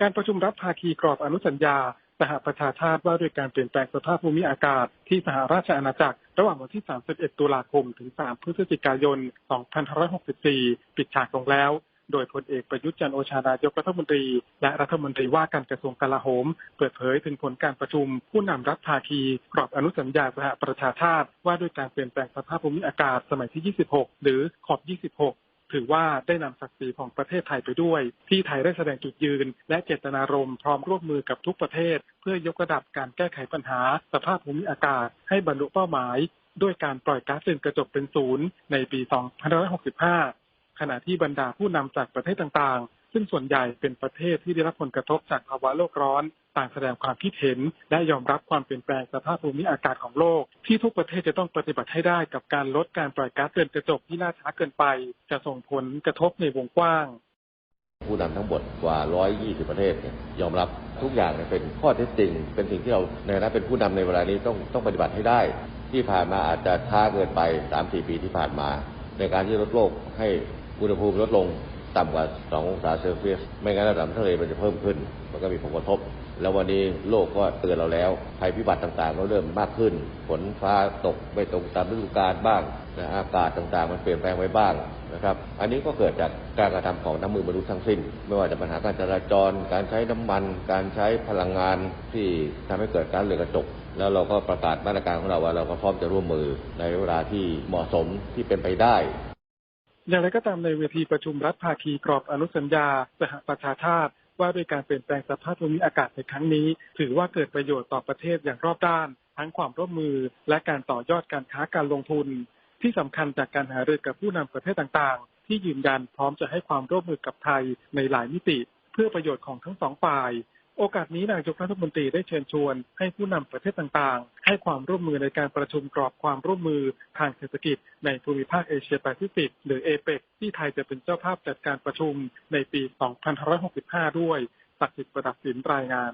การประชุมรับภาคีกรอบอนุสัญญา สหประชาชาติว่าด้วยการเปลี่ยนแปลงสภาพภูมิอากาศ ที่สหราชอาณาจักร ระหว่างวันที่ 31 ตุลาคม ถึง 3 พฤศจิกายน 2564 ปิดฉากลงแล้ว โดยพลเอกประยุทธ์จันโอชานายกรัฐมนตรี และรัฐมนตรีว่าการกระทรวงกลาโหม เปิดเผยถึงผลการประชุม ผู้นำรัฐภาคีกรอบอนุสัญญาสหประชาชาติ ว่าด้วยการเปลี่ยนแปลงสภาพภูมิอากาศสมัยที่ 26 หรือขอบ 26 ถือว่าได้นำศักดิ์ศรีของประเทศไทยไปด้วย ที่ไทยได้แสดงจุดยืน และเจตนารมณ์พร้อมร่วมมือกับทุกประเทศ เพื่อยกระดับการแก้ไขปัญหา สภาพภูมิอากาศให้บรรลุเป้าหมาย ด้วยการปล่อยก๊าซเรือนกระจกเป็นศูนย์ในปี 2565 ขณะที่บรรดาผู้นำจากประเทศต่างๆ ซึ่งส่วนใหญ่เป็นประเทศที่ได้รับผลกระทบจากภาวะโลกร้อน ต่างแสดงความคิดเห็น และยอมรับความเปลี่ยนแปลงสภาพภูมิอากาศของโลก ที่ทุกประเทศจะต้องปฏิบัติให้ได้กับการลดการปล่อยก๊าซเรือนกระจกที่ล่าช้าเกินไป จะส่งผลกระทบในวงกว้าง ผู้นำทั้งหมดกว่า 120 ประเทศเนี่ยยอมรับทุกอย่างเนี่ยเป็นข้อเท็จจริง เป็นสิ่งที่เราในฐานะเป็นผู้นำในเวลานี้ต้องต้องปฏิบัติให้ได้ ที่ผ่านมาอาจจะช้าเกินไป 3-4 ปีที่ผ่านมา ในการที่ลดโลกให้อุณหภูมิลดลง ต่ำกว่า2องศาเซลเซียส ไม่งั้นระดับทะเลมันจะเพิ่มขึ้น มันก็มีผลกระทบ แล้ววันนี้โลกก็เตือนเราแล้ว ภัยพิบัติต่างๆ ก็เริ่มมากขึ้น ฝนฟ้าตกไม่ตรงตามฤดูกาลบ้างนะอากาศต่างๆ มันเปลี่ยนแปลงไปบ้างนะครับ อันนี้ก็เกิดจากการกระทำของน้ำมือมนุษย์ทั้งสิ้น ไม่ว่าจะปัญหาการจราจร การใช้น้ำมัน การใช้พลังงานที่ทำให้เกิดการเรือกระจก แล้วเราก็ประกาศมาตรการของเราว่าเราก็พร้อมจะร่วมมือในเวลาที่เหมาะสมที่เป็นไปได้ อย่างไรก็ตามในเวทีประชุมรัฐภาคีกรอบอนุสัญญา สหประชาชาติ ว่าด้วยการเปลี่ยนแปลงสภาพภูมิอากาศในครั้งนี้ ถือว่าเกิดประโยชน์ต่อประเทศอย่างรอบด้าน ทั้งความร่วมมือ และการต่อยอดการค้าการลงทุน ที่สำคัญจากการหารือกับผู้นำประเทศต่างๆ ที่ยืนยันพร้อมจะให้ความร่วมมือกับไทยในหลายมิติ เพื่อประโยชน์ของทั้งสองฝ่าย โอกาสนี้นายกรัฐมนตรีได้เชิญชวน ให้ผู้นำประเทศต่างๆ ให้ความร่วมมือในการประชุมกรอบความร่วมมือทางเศรษฐกิจ ในภูมิภาคเอเชียแปซิฟิกหรือเอเปกที่ไทยจะเป็นเจ้าภาพจัดการประชุมในปี 2565 ด้วยสักดิ์สิทธิ์ประดับสินรายงาน